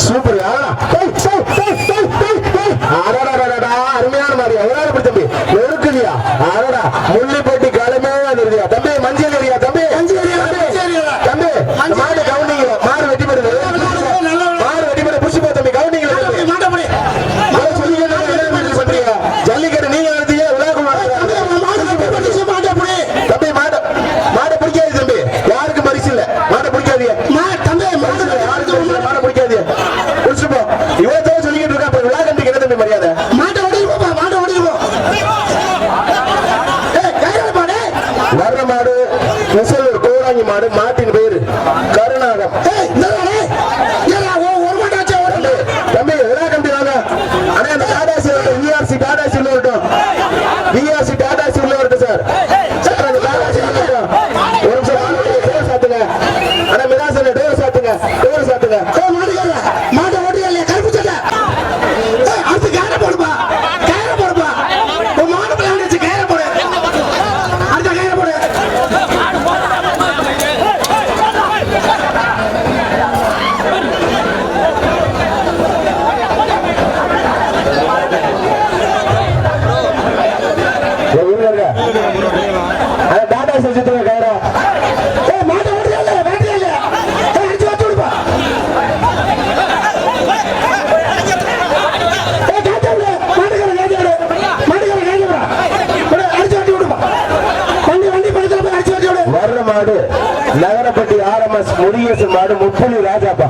sobre a ah, மாடு மாட்டின் பேரு நகரப்பட்டி ஆர்எம்எஸ் முருகேசு மாடு முப்புலி ராஜாப்பா.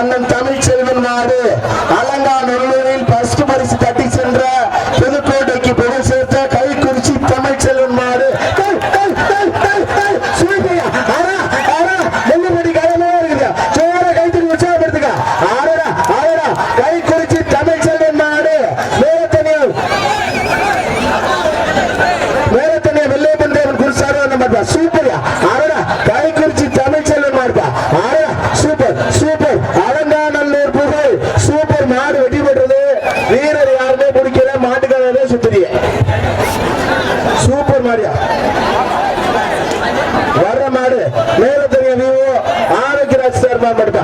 அண்ணன் தமிழ் செல்வன் மாடு. அலங்கா நல்லூரில் பரிசு தட்டி ಮಾಡಿ ಮೇಲೆ ನೀವು ಆರೋಗ್ಯ ರಾಜ್ಯ ನಿರ್ಮಾಣ ಮಾಡ್ತಾ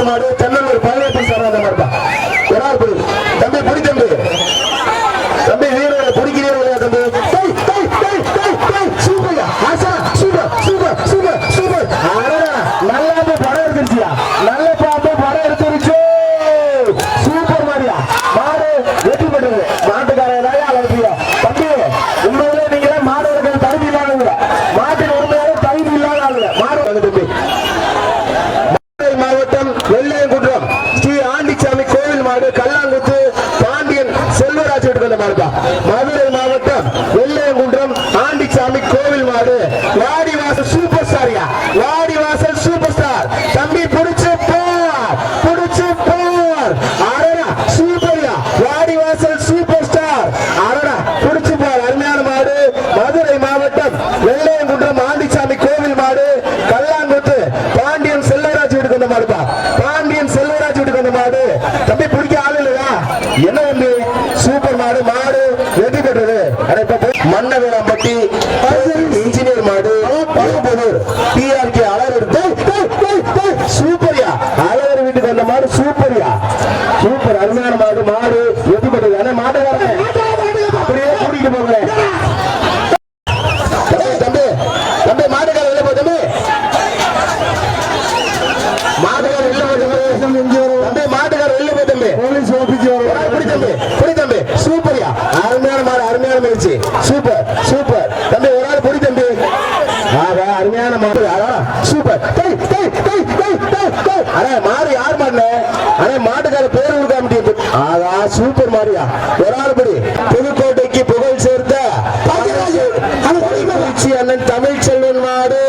மாடு தென்னூர் பதினெட்டு சரணமாக இருப்பான் வெற்றி பெற்றது மன்னவேலாம்பட்டி இன்ஜினியர் மாடு பழம்புதூர் டிஆர்கே அளவு சூப்பரியா. அளவர் வீட்டுக்கு வந்த மாடு சூப்பரியா. சூப்பர் அருமையான மாடு மாடு வெற்றி பெற்றது ஆனா மாட்டை அண்ணா மாடு யார் மாடுன அண்ணா மாட்டுக்கார பேர் கொடுக்க முடியும் ஆகா சூப்பர் மாரியா. ஒரு ஆள் படி. புதுக்கோட்டைக்கு புகழ் சேர்த்த அண்ணன் தமிழ் செல்வன் மாடு.